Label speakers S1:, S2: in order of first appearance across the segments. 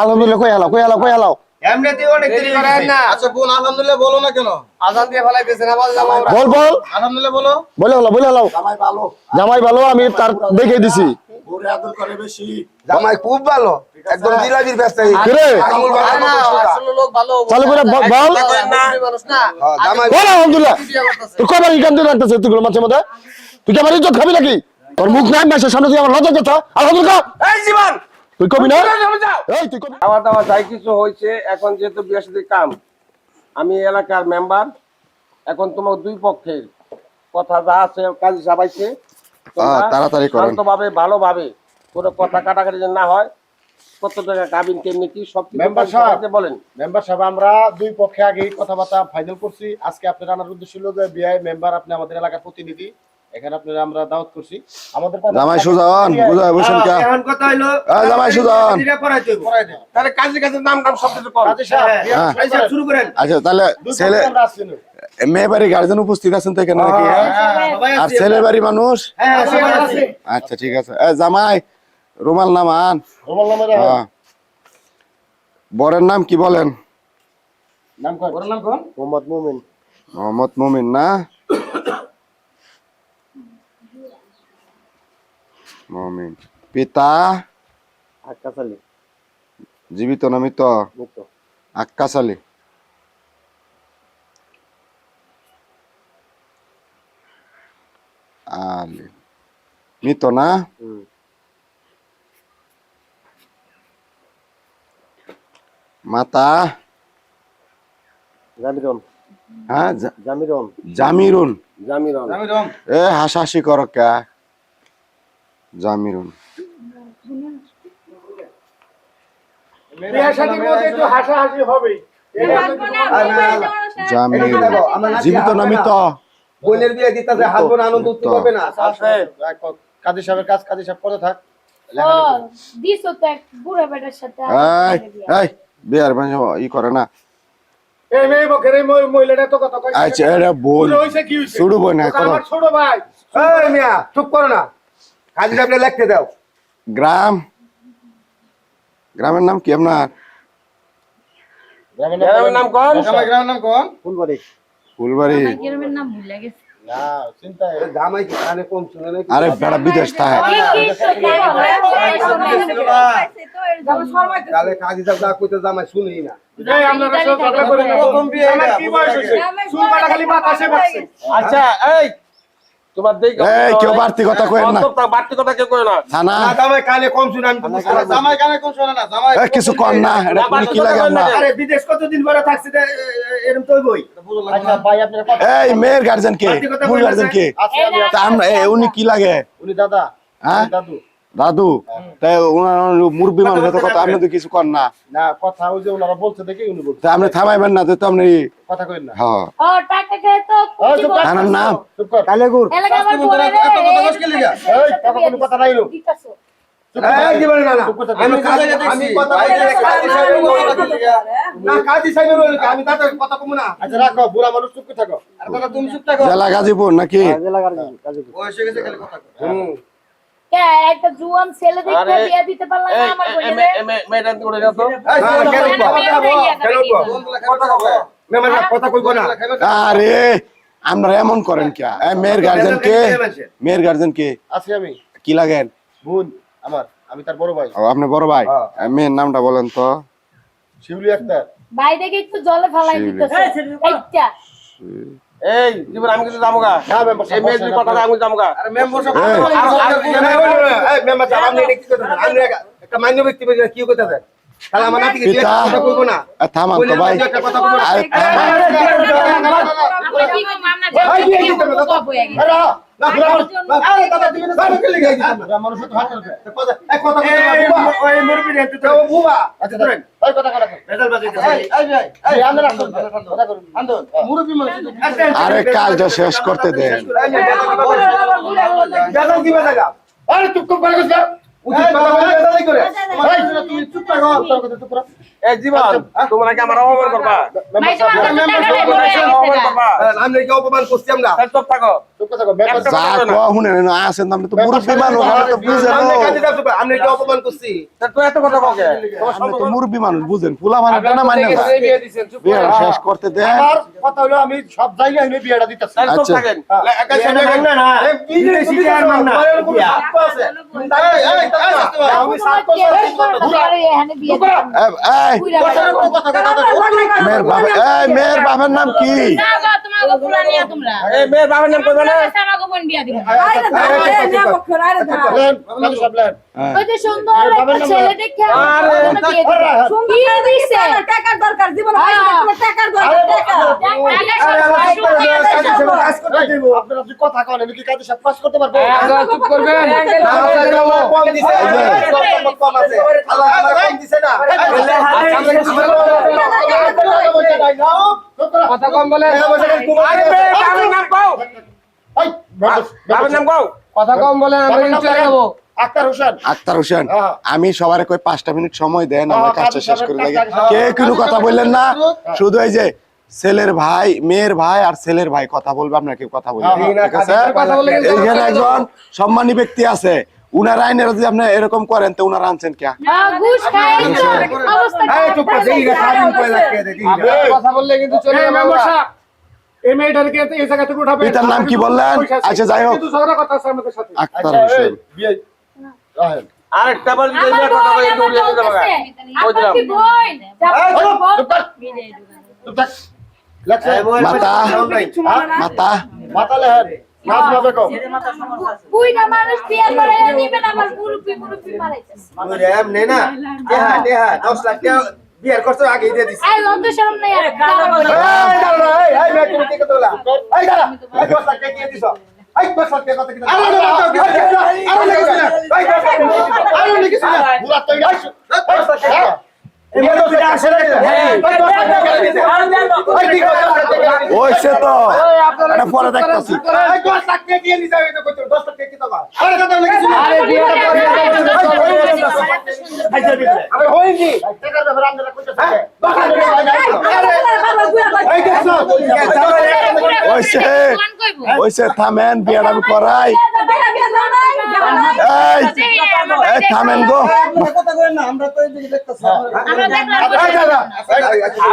S1: আলহামদুলিল্লাহ কই হালাও কই হালাও কই হালাও?
S2: এমনিতেই অনেক দেরি করেন না।
S3: আচ্ছা বোন আলহামদুলিল্লাহ বলো না কেন?
S2: আজান দিয়ে ফেলাই দিয়েছেন আবার যাব আমরা।
S1: বল বল।
S3: আলহামদুলিল্লাহ বলো।
S1: বলে হালাও বলে হালাও।
S4: জামাই ভালো।
S1: জামাই ভালো আমি তার দেখে দিছি।
S4: ঘুরে আদর করে বেশি।
S3: জামাই খুব ভালো। একদম জিলাপির ব্যস্ত
S1: চালু করে বল বল।
S2: মানুষ না।
S3: হ্যাঁ, জামাই
S1: বল আলহামদুলিল্লাহ। তুই কবার ইকান দিয়ে রাখতেছে তুই মাঝে মধ্যে? তুই কি আমার ইজ্জত খাবি নাকি? তোর মুখ নাই মাসের সামনে তুই আমার লজ্জা কথা। আলহামদুলিল্লাহ।
S5: এই জীবন!
S1: তুই কবি না? এই তুই কবি
S5: খাওয়া দাওয়া যাই কিছু হয়েছে এখন যেহেতু কাম আমি এলাকার মেম্বার এখন তোমার দুই পক্ষের কথা যা আছে কাজী সাবাইছে
S1: তাড়াতাড়ি করেন।
S5: শান্তভাবে ভালোভাবে কোনো কথা কাটাকাটি যেন না হয় কত টাকা কাবিন কেমনি কি সব
S4: মেম্বার সাহেব।
S5: বলেন।
S4: মেম্বার সাহেব আমরা দুই পক্ষে আগেই কথাবার্তা ফাইনাল করছি। আজকে আপনার আনার উদ্দেশ্য ছিল যে বিআই মেম্বার আপনি আমাদের এলাকার প্রতিনিধি। এখানে আপনারা আমরা দাওয়াত করছি আমাদের
S1: জামাই সুজান বসেন কে
S2: এখন কথা হইল
S1: জামাই সুজন।
S2: এটা হইবো।
S4: করাই দেন।
S5: তাহলে কাজী নাম টাম সব কিছু কর
S4: কাজী সাহেব,
S2: হ্যাঁ।
S4: শুরু করেন।
S1: আচ্ছা তাহলে ছেলে। মেয়ে বাড়ি গার্জেন উপস্থিত আছেন তো এখানে নাকি হ্যাঁ?
S2: হ্যাঁ,
S1: আর ছেলে বাড়ি মানুষ
S2: হ্যাঁ।
S1: আচ্ছা ঠিক আছে এ, জামাই রুমাল নাম আন
S4: রুমাল
S1: হ্যাঁ। বরের নাম কি বলেন
S4: নাম কর।
S5: মোহাম্মদ মুমিন
S1: মোহাম্মদ মুমিন না মুমিন। পিতা?
S5: আকাশ আলী।
S1: জীবিত না মৃত?
S5: মুক্ত
S1: আক্কাস আলী। আলী। মৃত না? মাতা?
S5: জামিরন
S1: হ্যাঁ জা-
S5: জামিরন
S1: জামিরুন
S5: জামিরন
S1: এ হাসাহাসি কর কে? জামিরুন। জামিরুন জীবিত না মৃত?
S3: বোনের বিয়ে দিতে হাসবেন আনন্দ উঠতে পারবে না।
S4: কাজী সাহেবের কাজ কাজী সাহেব করে থাক।
S6: ও দিছো তো এক বুড়া বেটার সাথে।
S1: এই এই বিয়ার মানে ই করে না। আচ্ছা এটা বল।
S4: বুড়ো হইছে, কি হইছে?
S1: শুরু বই না
S4: ও তো
S1: কথা
S4: আমার ছোট ভাই।
S3: মিয়া চুপ করো না। কাজী সাহেবকে লিখতে দাও।
S1: গ্রাম। গ্রামের নাম কি আপনার?
S5: গ্রামের নাম কোন
S4: গ্রামের নাম কোন
S5: ফুলবাড়ি।
S1: ফুলবাড়ি।
S6: গ্রামের নাম ভুলে গেছে।
S4: না চিন্তা
S3: এ জামাই কি কানে কম শুনে নাকি
S1: আরে বেড়া বিদেশ থাকে
S3: তাহলে কাজী সাহেব যা কইতে জামাই শুনেই না
S5: আচ্ছা এই,
S1: কেউ বাড়তি কথা কইেন না।
S5: বাড়তি কথা কেউ কয় না।
S1: থানা
S3: না। জামাই কানে কম শুনে আমি তো বুঝতে পারছি।
S4: জামাই কানে কোন শোনে না জামাই
S1: কিছু কর না এটা
S5: না,
S1: তুমি কি লাগে
S5: বাড়তি কথা
S1: আমরা?
S5: কইেন না।
S2: আরে বিদেশ কতদিন পরে থাকছে তে, এ, এ, এরম তো হইবই।
S4: আচ্ছা ভাই আপনারা কথা
S1: এই মেয়ের গার্জেন কে? মূল গার্জেন আমরা উনি কি লাগে?
S4: উনি দাদা
S1: হ্যাঁ?
S4: দাদু।
S1: দাদু তাই ওনার মুরব্বী মানুষ তো কথা আপনি তো কিছু কর না।
S4: না কথা ওই যে ওনারা বলছে দেখে উনি বলছে।
S1: আপনি থামাইবেন না তো আপনি
S4: কথা কইন না।
S1: হ্যাঁ।
S6: ও টাকা খেয়ে তো
S4: ও, চুপ থাক।
S1: থানার নাম
S4: চুপ কর
S6: এলাকা আমার পড়ে রে
S4: এত কথা বলছ কি লিগা? এই, তখন কোনো কথা নাই লো।
S6: দিতাছো
S4: চুপ
S3: এই জীবনে না না।
S4: চুপ করে থাক।
S3: আমি কাজী আমি কথা বলতে কাজী কথা বলতে না কাজী সাহেবের বলতে আমি তাতে কথা কমু না।
S4: আচ্ছা রাখো বুড়া মানুষ চুপ করে থাকো।
S2: আর তুমি চুপ থাকো।
S1: জেলা গাজীপুর নাকি?
S2: বয়স হয়ে
S6: একটা জুয়ান ছেলে দেখতে বিয়ে দিতে পারলাম না আমার বোনের?
S5: মেয়েটা
S3: কথা কইবো। না।
S1: আরে আমরা এমন করেন কে? মেয়ের গার্জেন কে? মেয়ের গার্জেন কে?
S4: আছি আমি।
S1: কি লাগেন?
S4: বোন আমার আমি তার বড় ভাই।
S1: আপনি বড় ভাই?
S3: হ্যাঁ।
S1: মেয়ের নামটা বলেন তো।
S4: শিউলি আক্তার।
S6: ভাই দেখে একটু জলে ফেলাই দিতেছে। এইটা।
S5: এই জীবন আমি কিন্তু যাব গা
S4: না মেম্বার
S5: এই দুই কথা আমি যাব গা
S2: আরে মেম্বার সব
S1: এই,
S3: এই সাহেব আপনি কি করতেছেন আপনি একটা- মান্য ব্যক্তি বলে কি কইতাছেন তাহলে আমার নাতিকে দিয়ে কথা কইবো না
S1: এ, থামান ভাই
S3: একটা কথা
S1: আরে,
S6: কি মামলা
S3: আরে, আরে।
S4: আচ্ছা
S1: কাজটা শেষ করতে দেন?
S4: আরে চুপ করে
S3: উচিত কথা বলে করে
S4: তুমি চুপ থাকো, তোর কথা চুপ করো।
S5: এই জীবন তোমরা কি আমার অপমান করবা।
S3: কি অপমান করছি আমরা।
S5: চুপ থাকো।
S1: মানে মানে। শেষ করতে দেন।
S4: কথা হলো আমি সব জায়গায় বিয়েটা
S1: আচ্ছা।
S3: ভাই, আমি
S1: এই। মেয়ের বাবা এই মেয়ের বাবার নাম কি?
S5: মেয়ের বাবার নাম কইবে না?
S7: টাকার দরকার জীবন টাকার দরকার
S4: কথা কন, আমি কি কাজী সাহেব পাস করতে পারব?
S5: চুপ করবেন।
S3: কম দিছে কম আছে কম দিছে না।
S5: কথা কম বলে। কথা কম বলে।
S4: আক্তার হোসেন।
S1: আক্তার হোসেন
S4: হ্যাঁ।
S1: আমি সবার কই পাঁচটা মিনিট সময় দেন আমার
S4: হ্যাঁ,
S1: কাজটা শেষ করে লাগে। কে কোনো কথা বললেন না? শুধু এই যে ছেলের ভাই মেয়ের ভাই আর ছেলের ভাই কথা বলবে আপনার কেউ কথা বলবেন
S4: হ্যাঁ,
S1: ঠিক আছে?
S5: কথা বলে কিন্তু
S1: একজন সম্মানী ব্যক্তি আছে। উনার আইনের যদি আপনি এরকম করেন তো উনার আনছেন কে?
S6: তো।
S3: দেই না
S5: কথা বললে কিন্তু চলে
S1: পিতার নাম কি বললেন? আচ্ছা, যাই হোক।
S8: কিন্তু ঝগড়া কথা আছে আমাদের সাথে।
S1: আক্তার
S4: আচ্ছা,
S1: হোসেন।
S5: আরেকটা বার যদি কথা বলে
S4: থাক। লেখছেন?
S1: মাতা? মাতা।
S4: মাথা
S6: মানুষ বিয়ে করে নিবে না আমার মুরব্বি মুরব্বি মারাইতেছে
S3: এমনে না দেহা দেহা 10 লাখ টাকা বিয়ার করতে আগে দিয়ে দিছি
S6: আই লজ্জা শরম নাই আর যাব বলে।
S3: এই দাঁড়া এই এই মেয়ে তুমি টিকে তোলা এই দাঁড়া এই 10 লাখ টাকা দিয়ে দিছো এই 10 লাখ টাকা কত কি
S4: আরে, আরে, আরে, আরে, আরে, আরে,
S3: এই 10 লাখ টাকা দিয়ে দিছো
S4: আরে, উনি কিছু না। বুড়া তো এই
S3: 10 লাখ টাকা এই মেয়ে তো বিনা আসে না এই 10 লাখ টাকা দিয়ে দিছো এই ঠিক আছে 10 লাখ টাকা দিয়ে দিছো
S1: ওইছে তো এটা পরে দেখতাছি
S3: এই 10 লাখ টাকা দিয়ে দিছো এই তো কত 10 লাখ টাকা কি তো আরে দাদা কিছু না
S5: আরে বিয়েটা করে
S3: আরে হইনি
S4: টাকার ব্যাপারে আপনারা কইতেছেন কে?
S3: 10 লাখ টাকা এই দেখছ
S1: ওইছে
S6: কোন কইবো?
S1: ওইছে থামেন বিয়ার আমি করাই থামেন গো
S2: আমরা তো দেখতেছি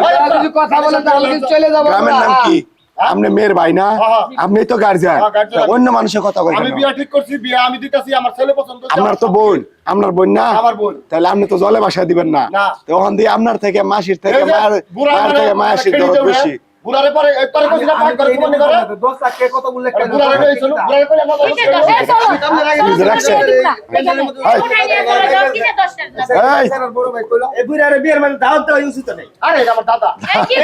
S6: আমরা দেখলাম
S3: এই দাদা
S5: আপনারা যদি কথা বলেন তাহলে চলে যাব
S1: গ্রামের নাম কি? আপনি মেয়ের ভাই না?
S4: হ্যাঁ।
S1: আপনি তো গার্জিয়ান
S4: হ্যাঁ,
S1: অন্য মানুষের কথা
S4: আমি বিয়া ঠিক করছি বিয়া আমি দিতেছি আমার ছেলে পছন্দ
S1: আপনার তো বোন আপনার বোন না?
S4: আমার বোন।
S1: তাহলে আপনি তো জলে বাসা দিবেন না। তখন ওখান দিয়ে আপনার থেকে মাসির থেকে মায়ের
S4: মানে
S1: থেকে মায়ের বেশি।
S4: বুড়ারে পরে পরে কইছি না পাক করে কুমানি করে
S3: 10 লাখ টাকা কত বললে
S4: বুড়ারে এই বুড়ারে কইলে আমার
S6: দশ? এই চলো।
S1: নিজে রাখছে।
S6: এই
S3: বড় ভাই কইলো এই বুড়ারে বিয়ের মানে দাওয়াত দেওয়া উচিত নেই
S4: আরে এটা আমার দাদা
S6: কি?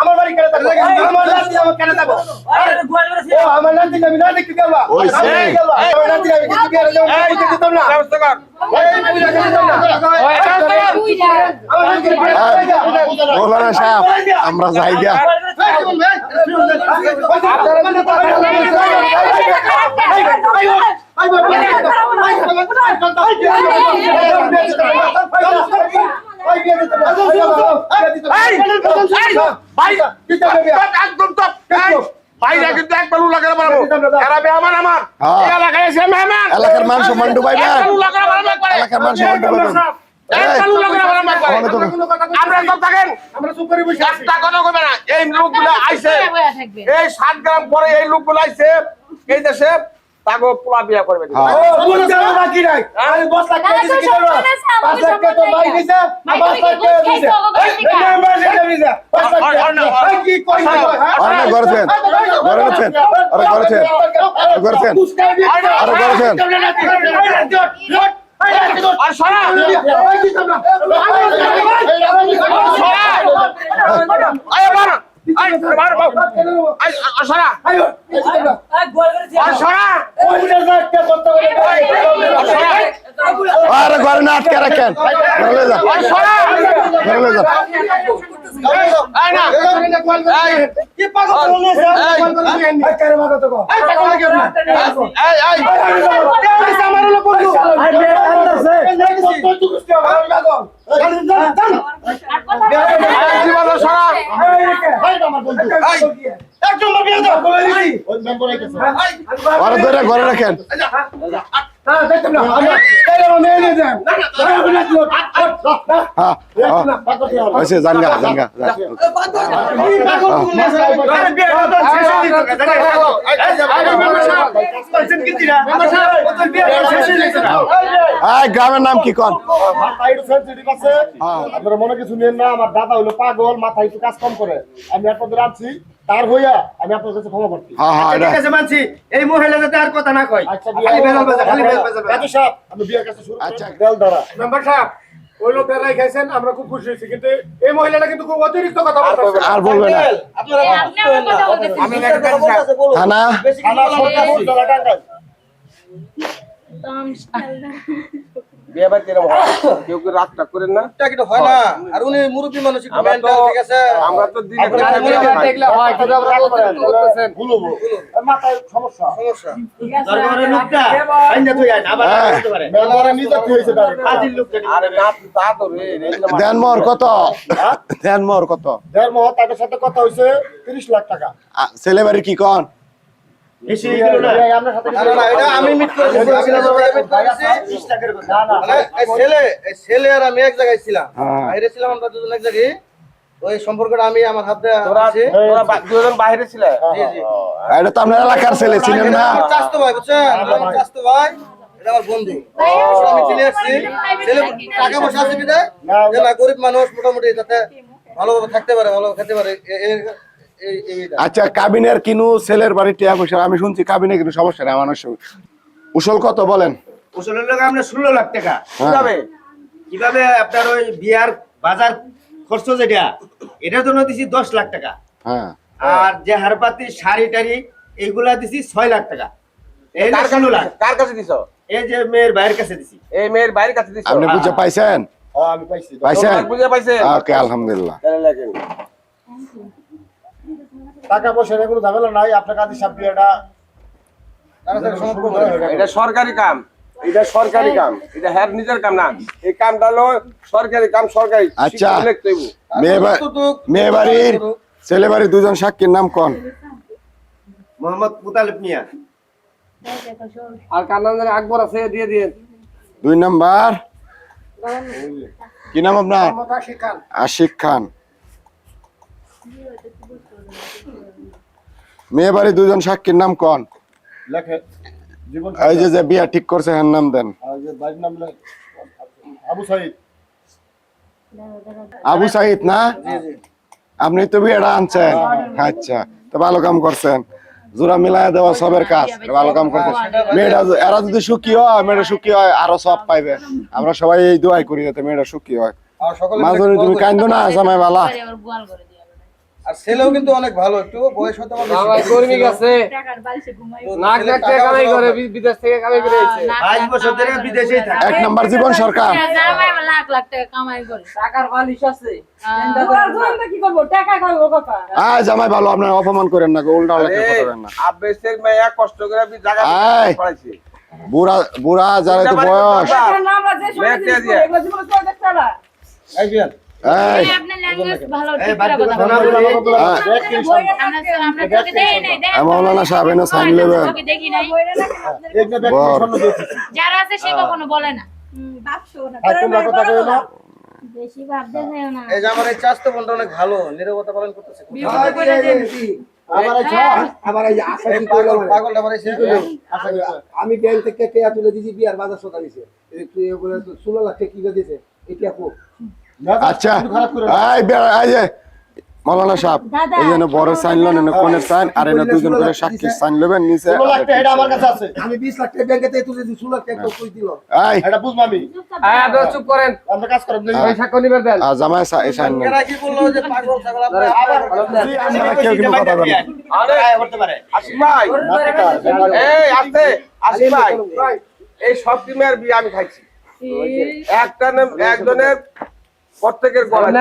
S3: আমার বাড়ি কেন থাকবে আমার নাতি আমার কেন থাকব আমার নাতি আমি না দেখতে
S1: ওইছে।
S3: আমার নাতি আমি কিছু বিয়ে যাব আমি কিছু দিতাম না
S5: ব্যবস্থা কর
S1: মৌলানা সাহেব আমরা জায়গা
S5: একদম ভাইরা কিন্তু একবার উল্লাহ মারবো এরা বেহামান আমার
S1: হ্যাঁ।
S5: এই এলাকায় এসে মেহমান
S1: এলাকার মান সম্মান
S5: করে করে।
S1: এলাকার মান সম্মান
S5: করে। করে
S8: আমরা করে
S5: না। এই লোকগুলো
S6: থাকবে।
S5: এই সাত গ্রাম পরে এই লোকগুলো আইসে এই দেশে তাকে পোলা বিয়া করবে
S1: হ্যাঁ।
S3: বাকি নাই আমি বস লাখ টাকা দিছি কি করব পাঁচ লাখ টাকা তো ভাই দিছে আর পাঁচ লাখ টাকা দিছে
S1: আরে করেছেন ঘরে গেছেন আরে করেছেন করেছেন আরে করেছেন
S5: আর সরা আর সরা আর সরা আর সরা
S1: আরে ঘরে না আটকে রাখেন ঘরে
S5: সরা
S1: ঘরে লয়ে যান
S5: এই না এই
S2: কি পাগল বলে
S5: এই
S3: এই কারে মাগো তো কো
S5: এই টাকা লাগে না এই এই
S3: আমার হলো বন্ধু আই বে আন্দাছে তুই তুই কুস্তি আমার মাগো জান জান জান
S6: আর কথা
S5: এই জীবন সারা
S3: এই কে হাই আমার বন্ধু একদম বিয়ে দাও বলে দিছি
S4: ওই মেম্বার আইতেছে
S1: ওরা ধরে ঘরে রাখেন। হয়েছে জানগা জানগা গ্রামের নাম কি কন?
S4: আপনারা মনে কিছু নেন না আমার দাদা হইল পাগল মাথা একটু কাজ কম করে। আমি আপনাদের আনছি তার হইয়া আমি আপনাদের কাছে ক্ষমা প্রার্থী
S1: হ্যাঁ হ্যাঁ
S2: মানছি এই মহিলা যাতে আর কথা না কয়।
S4: আচ্ছা
S2: খালি বেজাল বাজা, খালি বেজাল বাজা।
S4: কাজী সাহেব আমি বিয়ের কাছে শুরু
S1: আচ্ছা।
S4: আচ্ছা। দেল দ্বারা
S8: মেম্বার সাহেব ওই লোক খাইছেন আমরা খুব খুশি হয়েছি কিন্তু এই মহিলাটা কিন্তু খুব অতিরিক্ত কথা
S1: আর বলবে না।
S2: আপনারা
S6: এই আপনি আমার কথা বলতেছেন।
S5: আমি
S2: মিথ্যা কথা বলতেছে,
S1: থানা?
S4: থানা সরকার
S2: যাবে
S4: টাঙ্গাইল
S5: বিয়ে বাড়িতে এরকম হয়। কেউ কেউ রাগটা করেন না?
S2: এটা কিন্তু হয় না। আর উনি মুরব্বী মানুষ একটু
S5: আমরা
S2: ঠিক আছে?
S5: আমরা তো দিনে
S2: আপনারা
S5: খাই, খাই।
S2: দেখলে
S5: হয় কিন্তু আমরা করতেছেন
S4: ভুলবো। মাথায় সমস্যা।
S2: সমস্যা। দরবারের লোকটা আইনা তুই আইন আবার। পারে।
S4: মেম্বারে নিজে কি হয়েছে ডাইরেক্ট
S2: কাজের লোকটা
S5: আরে না তা তো রে
S1: দেন মোর কত? দেন মোর কত?
S4: তাদের সাথে কথা হয়েছে তিরিশ লাখ টাকা।
S1: আ, ছেলে বাড়ি কি কন?
S2: আমি মিট করেছি আমি মিট করেছি
S4: না না
S2: এই ছেলে আর আমি এক জায়গায় ছিলাম। বাইরে ছিলাম আমরা দুজন এক জায়গায়। ওই সম্পর্কটা আমি আমার হাতে
S5: তোরা
S2: আছে।
S5: তোরা বা- দুজন বাইরে ছিলে?
S2: জি জি।
S1: এটা তো আপনার এলাকার ছেলে ছিলেন না?
S2: চাস্তো ভাই বুঝছেন? চাস্তো ভাই। এটা আমার বন্ধু। আমি চিনে আসছি। ছেলে টাকা পয়সা আছে বিদায়? যে না। গরিব মানুষ মোটামুটি যাতে ভালোভাবে থাকতে পারে ভালোভাবে খেতে পারে
S1: আচ্ছা কাবিনের কিনু ছেলের বাড়ি টিয়া পয়সা আমি শুনছি কাবিনে কিন্তু সমস্যা নেই মানুষ উসল কত বলেন?
S2: ওষুধের লোক আপনার ষোলো লাখ টাকা।
S1: হ্যাঁ।
S5: যাবে
S2: কীভাবে আপনার ওই বিয়ার বাজার খরচ যেটা এটার জন্য দিছি দশ লাখ টাকা।
S1: হ্যাঁ।
S2: আর যে হারপাতি শাড়ি টাড়ি এইগুলা দিছি ছয় লাখ টাকা। এই
S5: কার
S2: ষোলো লাখ।
S5: কাছে কার কাছে দিছো?
S2: এই যে মেয়ের ভাইয়ের কাছে দিছি।
S5: এই মেয়ের বাইরের কাছে দিছো?
S1: আপনি বুঝে পাইছেন?
S4: ও আমি পাইছি।
S1: পাইছেন?
S5: বুঝে পাইছেন?
S1: ওকে আলহামদুলিল্লাহ।
S5: তাহলে লাগেন
S4: টাকা পয়সা কোনো ঝামেলা নাই আপনার
S2: সমাপ্ত করে। দেন।
S5: এটা সরকারি কাম। এটা সরকারি কাম। এটা হ্যার নিজের কাম না। এই কামটা হলো সরকারি কাম সরকারি
S1: আচ্ছা। মেয়ে বাড়ির ছেলে বাড়ির দুজন সাক্ষীর নাম কোন?
S2: মোহাম্মদ মুতালিব মিয়া।
S5: আর কার নাম জানি? আকবর আছে দিয়ে দিয়ে।
S1: দুই নাম্বার। কি নাম আপনার?
S8: ক্ষমতা শিখান
S1: আশিক খান। মেয়ে বাড়ির দুজন সাক্ষীর নাম কোন?
S4: লেখে জীবন
S1: এই যে যে বিয়া ঠিক করছে হ্যার নাম দেন।
S4: আবু সাইদ।
S1: আবু সাইদ না? আপনি তো বিয়েটা আনছেন। আচ্ছা তো ভালো কাম করছেন। জোড়া মিলাই দেওয়া সবের কাজ ভালো কাম করছেন। মেয়েটা এরা যদি সুখী হয় মেয়েটা সুখী হয় আরও সব পাইবে। আমরা সবাই এই দোয়াই করি যাতে মেয়েটা সুখী হয়। মাঝে তুমি কান্দো না জামাই বালা
S6: আবার গোয়াল করে দিয়ে
S2: আর ছেলেও কিন্তু অনেক ভালো একটু বয়স হতে।
S5: কর্মী আছে নাক কামাই করে বিদেশ থেকে কামাই করে এসেছে।
S2: বাইশ বছর ধরে বিদেশেই থাকে।
S1: এক নম্বর জীবন সরকার।
S6: জামাই লাখ লাখ টাকা কামাই করে।
S7: টাকার বালিশ আছে।
S1: জামাই ভালো আপনার অপমান করেন না উল্টা উল্টা কথা বলেন না।
S5: আবেশের মেয়া কষ্ট করে জায়গা পড়াইছে
S1: বুড়া বুড়া যারা তো বয়স।
S2: বলি।
S1: মৌলানা সাহেব এনে সাইন নেবেন
S4: দিয়েছি
S6: যারা আছে সে কখনো না।
S2: এই যে আমার এই অনেক ভালো নিরবতা পালন করতেছে।
S8: আমি ব্যাংক থেকে তুলে দিছি বিয়ার বাজার সদা দিছে। তুই বলে ষোলো লাখ টাকা কি দিছে এটা কো।
S1: আচ্ছা। এই বে- এই যে মৌলানা সাহেব এই জন্য বড় সাইন লোন এনে কোনের সাইন? আর এনে দুজন করে সাক্ষী সাইন নেবেন নিচে
S4: ষোলো লাখ টাকা এটা আমার কাছে আছে।
S8: আমি বিশ লাখ টাকা ব্যাংকে তুলে দিছি ষোলো লাখ টাকা কই দিল?
S1: এই।
S4: এটা বুঝব আমি
S5: আপনারা চুপ করেন।
S4: আমরা কাজ করেন
S5: ওই সাক্ষ্য নিবেন দেন।
S1: আর জামাই এই সাইন নেন।
S2: এরা কি বলল যে পাগল ছাগল আবার
S1: আপনারা কেউ কিন্তু কথা বলেন
S2: আরে করতে পারে।
S5: আসিফ ভাই। এই আসতে আসিফ ভাই। এই সব টিমের বিয়ে আমি খাইছি। একটা নাম একজনের প্রত্যেকের গলায়।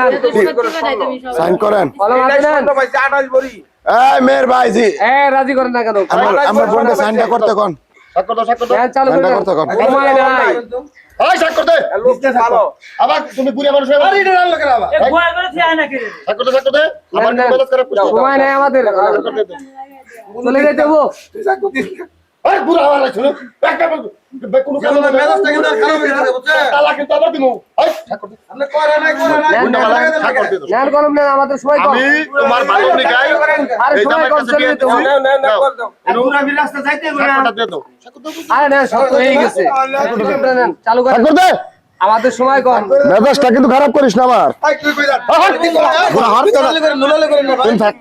S9: সাইন করেন।
S5: আঠাশ
S9: এই মেয়ের ভাইজি।
S10: এ রাজি করেন না কেন?
S9: আমার সাইনটা করতে কোন?
S1: স্বাক্ষর দাও স্বাক্ষর দাও
S10: চালু
S9: করতে কোন?
S10: সময় নাই।
S1: এই স্বাক্ষর দে
S5: আর ভালো।
S1: আবার তুমি বুড়িয়া মানুষ আরে এটা আনলো কেন আবার? স্বাক্ষর দে স্বাক্ষর দে আমার
S10: নেন, নেন।
S1: মেজাজ খারাপ
S10: সময় নাই আমাদের। চলে যেতে
S1: আরে বুড়া একটা কোনো
S3: মেজাজটা কিন্তু খারাপ হয়ে গেছে, বুঝছেন?
S1: তালা কিন্তু আবার দিমু। এই
S3: আপনি করে নাই, করে নাই,
S10: নেন,
S3: লাগে না
S10: আমাদের সময় কম।
S1: আমি তোমার ভালো নিকাই
S10: আরে কম চলে হব।
S5: নেও, নেও, নেও, করে দাও।
S1: স্বাক্ষরটা দিয়ে দাও।
S10: আরে নেন সব হয়ে গেছে। চালু
S9: করতে
S10: আমাদের সময় কম।
S9: মেজাজটা কিন্তু খারাপ করিস না আমার
S3: তুই কই
S9: হাত
S3: করেন, উলালি করেন না, ভাই।
S9: থাক।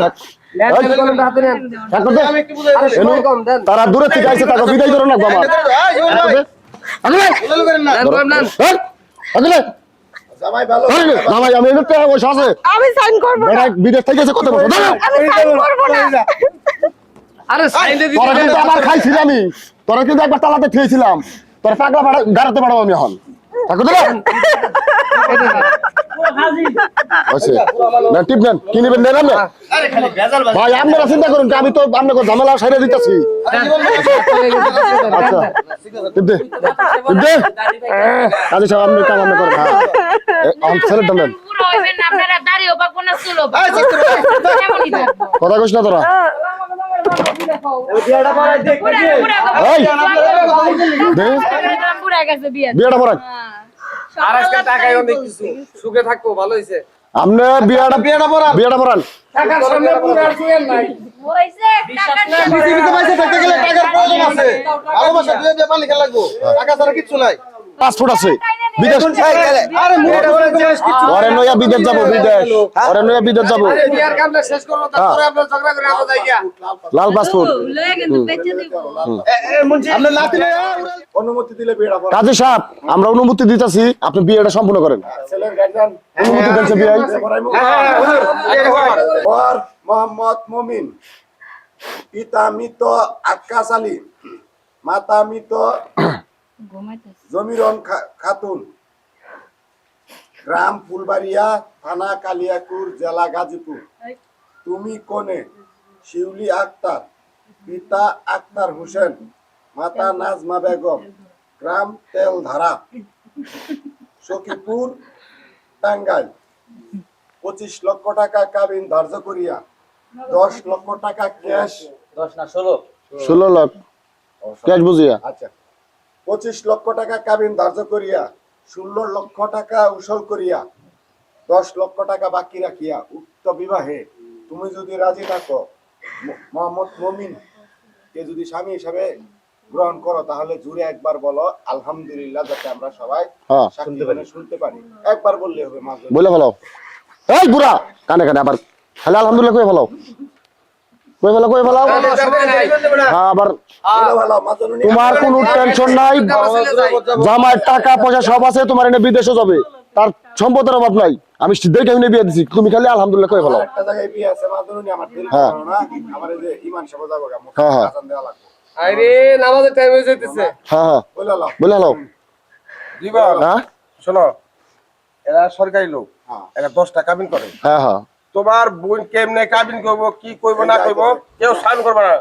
S3: না।
S9: তারা দূরে থেকে তাকে বিদায় করো না
S10: দিয়ে
S9: তোরা কিন্তু একবার তালাতে খেয়েছিলাম তোর পাগলা গাড়াতে পারব আমি এখন না টিপ নেন। কি নেবেন নেন আপনি? ভাই আপনারা চিন্তা করুন আমি তো আপনাকে ঝামেলা সাইডে দিতেছি। আচ্ছা। টিপ দে। টিপ দে। কাজী সাহেব আপনি কাম আপনি করেন হ্যাঁ। এ, ছেলেটা নেন।
S6: পুরো হইবেন না, আপনারা দাড়িও পাকবো না চুলও
S3: এই,
S6: পাকবো
S3: চাকরি ভাই।
S6: না। এমনই থাকব।
S9: কথা কইস না তোরা। বিয়েটা পড়ান
S10: আর আজকে টাকায় অনেক কিছু। সুখে থাকব ভালো হইছে।
S9: আপনি বিয়েটা
S3: বিয়েটা পড়ান।
S9: বিয়েটা পড়ান
S10: টাকার সামনে পুরো আর শুয়েন নাই।
S6: হইছে টাকা দিয়ে
S3: থাকতে গেলে টাকার প্রয়োজন আছে। ভালোবাসা দিয়ে দিয়ে পানি খেলা লাগবো। টাকা ছাড়া কিচ্ছু নাই।
S9: পাসপোর্ট আছে বিদেশ ওরে নয়া বিদেশ যাব বিদেশ ওরে নয়া বিদেশ যাব লাল পাসপোর্ট কাজী সাহেব আমরা অনুমতি দিতেছি আপনি বিয়েটা সম্পূর্ণ করেন অনুমতি দিয়েছে
S1: মোহাম্মদ মুমিন পিতা মৃত আক্কাস আলী মাতা মৃত জমিরন খাতুন গ্রাম ফুলবাড়িয়া থানা কালিয়াকুর জেলা গাজীপুর। তুমি কোনে? শিউলি আক্তার পিতা আক্তার হোসেন মাতা নাজমা বেগম গ্রাম তেলধারা সখীপুর টাঙ্গাইল। পঁচিশ লক্ষ টাকা কাবিন ধার্য করিয়া দশ লক্ষ টাকা ক্যাশ।
S9: দশ না ষোলো। লাখ। ক্যাশ বুঝিয়া।
S1: আচ্ছা। পঁচিশ লক্ষ টাকা কাবিন ধার্য করিয়া ষোলো লক্ষ টাকা উসল করিয়া দশ লক্ষ টাকা বাকি রাখিয়া উক্ত বিবাহে তুমি যদি রাজি থাকো মোহাম্মদ মমিন কে যদি স্বামী হিসাবে গ্রহণ করো তাহলে জুড়ে একবার বলো আলহামদুলিল্লাহ যাতে আমরা সবাই
S9: হ্যাঁ
S1: শুনতে পারি। একবার বললে হবে
S9: বলে ফেলাও। এই বুড়া কানে কানে আবার খালি আলহামদুলিল্লাহ কয়ে ফেলাও। আবার
S1: ভালো মা জননী?
S9: তোমার কোনো টেনশন নাই। জামার টাকা পয়সা সব আছে তোমার এনে বিদেশে যাবে। তার সম্পদের অভাব নাই। আমি দেখে শুনে বিয়ে দিছি। তুমি খালি আলহামদুলিল্লাহ কয়ে ফেলাও
S1: একটা জায়গায় বিয়ে আছে মা জননী আমার দেরি
S9: হ্যাঁ। হ্যাঁ, হ্যাঁ।
S1: আজান দেওয়া লাগবে।
S10: আরে নামাজের টাইম হয়ে যাইতেছে।
S9: হ্যাঁ হ্যাঁ।
S1: বলে লাও
S9: বলে ফেলাও হ্যাঁ?
S5: শোনো এরা সরকারি লোক।
S1: হ্যাঁ।
S5: এরা দশটা কাবিন করে।
S9: হ্যাঁ হ্যাঁ।
S5: তোমার বোন কেমনে কাবিন করব কি করব না করব কেউ সাইন করবে না।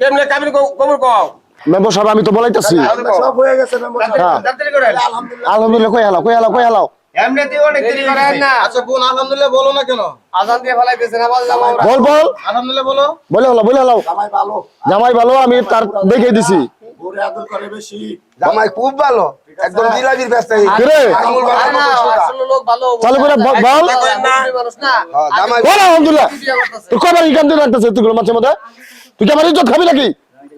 S5: কেমনে কাবিন কবর কও
S9: মেম্বার সাহেব আমি তো বলাইতাছি।
S1: সব হয়ে গেছে মেম্বার সাহেব।
S9: হ্যাঁ।
S1: আলহামদুলিল্লাহ।
S9: আলহামদুলিল্লাহ কই হেলাও কই হেলাও। কয়ে হেলাও
S10: দেরি করেন না।
S3: আচ্ছা বোন আলহামদুলিল্লাহ বলো না কেন?
S10: আজান দিয়ে ফেলাইতেছে নামাজ যাব
S9: বল বল।
S3: আলহামদুলিল্লাহ বলো।
S9: বলে হেলাও বলে হেলাও
S1: জামাই ভালো।
S9: জামাই ভালো আমি তার দেখে দিছি।
S1: ঘুরে আদর করে বেশি।
S11: জামাই খুব ভালো। একদম জিলাপির ব্যস্ত
S9: কিরে?
S10: আরে না, আসলে লোক ভালো
S9: চালু করে বল
S10: মানুষ না
S11: জামাই
S9: বল আলহামদুলিল্লাহ। তুই কবার মাঝে মধ্যে? তুই কি আমার ইজ্জত খাবি নাকি?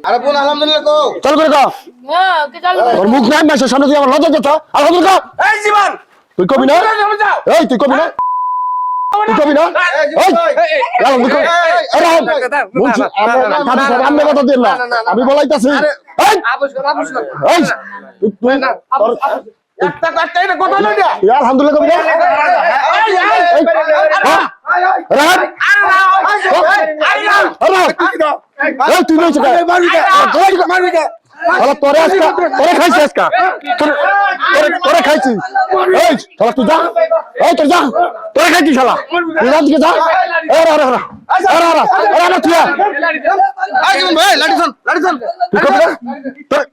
S3: আরে বোন আলহামদুলিল্লাহ কও।
S9: চালু করে কা
S6: ও কে চালু করে
S9: তোর মুখ নাই মাসের সামনে তুই আমার লজ্জা যেত আলহামদুলিল্লাহ
S5: এই জীবন!
S9: তুই কবি না এই তুই কবি না তুই কবি না আপনি কথা দিন না আমি বলাইতাছি তোর-
S5: একটা আরে
S8: তোরে খাইছি। এই শালা তুই যা। এই তোর যা। তোরে খাইছি শালা। তুই যা দিকে যা। এই রা রা রা। রা রা। রা রা তুই আয়।
S5: এই জীবন ভাই লাঠি ধর
S8: তুই? তোর-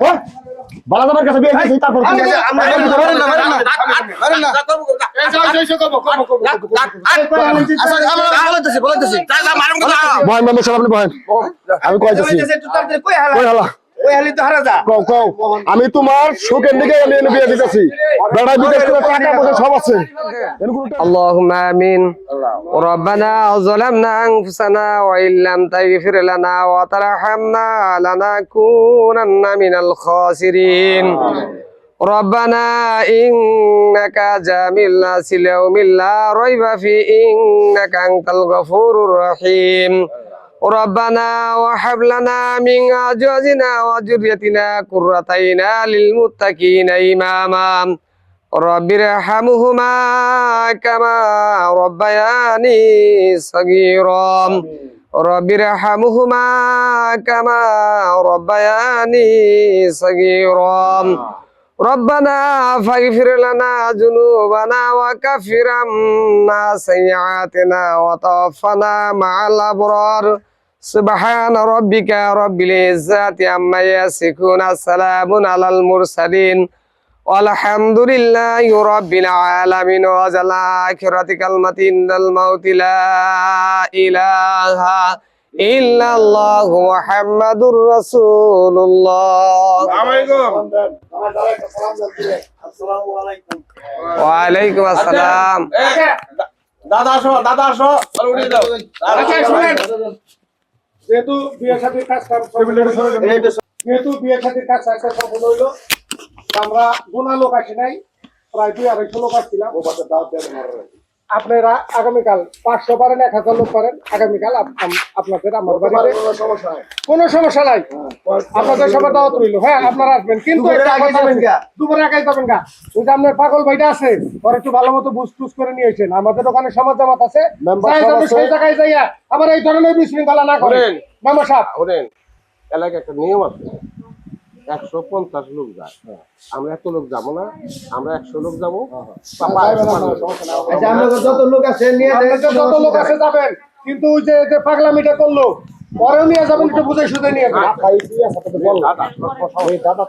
S8: ওই, বালাদামের কাছে বিয়ে তারপর
S5: মারেন না মারেন না মারেন না। আচ্ছা আমরা
S8: আপনি। আমি কইতেছি কই হালা? আমি তোমার সুখের দিকে আমি এনে বিয়ে দিতেছি বেড়া বিদেশ করে টাকা পয়সা সব আছে এর কোনো টা-
S10: اللهم آمين ربنا ظلمنا أنفسنا وإن لم تغفر لنا وترحمنا لنكونن من الخاسرين ربنا إنك جامع الناس ليوم لا ريب فيه إنك أنت الغفور الرحيم ربنا وهب لنا من أزواجنا وذريتنا قرة عين للمتقين إماما رب ارحمهما كما ربياني صغيرا رب ارحمهما كما ربياني صغيرا ربنا فاغفر لنا ذنوبنا وكفر عنا سيئاتنا وتوفنا مع الأبرار سبحان ربك رب العزة عما يصفون سلام على المرسلين والحمد لله رب العالمين وجل آخرة كلمة عند الموت لا إله إلا الله محمد رسول الله وعليكم السلام
S5: দাদা আসো দাদা আসো উঠিয়ে দাও
S8: যেহেতু বিয়ের সাথে কাজ যেহেতু বিয়ের সাথে কাজ একটা সম্পূর্ণ হইল আমরা গোনা লোক আসি নাই প্রায় দুই আড়াইশো লোক আসছিলাম। আপনারা আগামীকাল পাঁচশো পারেন এক হাজার লোক পারেন। আগামীকাল আপ- আপনাদের আমার বাড়িতে কোনো সমস্যা নাই। আপনাদের সবার দাওয়াত রইল। হ্যাঁ আপনারা আসবেন। কিন্তু দুপুরে একাই যাবেন গা। ওই যে আপনার পাগল ভাইটা আছে ওর একটু ভালো মতো বুঝ টুস করে নিয়েছেন আমাদের ওখানে সমাজ জামাত আছে। সেই জায়গায় যাইয়া আবার এই ধরনের বিশৃঙ্খলা না করেন। মেম্বার সাহেব।
S10: এলাকায় একটা নিয়ম আছে। একশো পঞ্চাশ লোক যায়। আমরা এত লোক যাব না আমরা একশো লোক যাব। পাপা
S2: আচ্ছা আমরা যত লোক আছে
S8: যত লোক আছে যাবেন। কিন্তু ওই যে যে পাগলামিটা করল পরেও নিয়ে যাবেন একটু বুঝে শুধু নিয়ে
S10: দাদা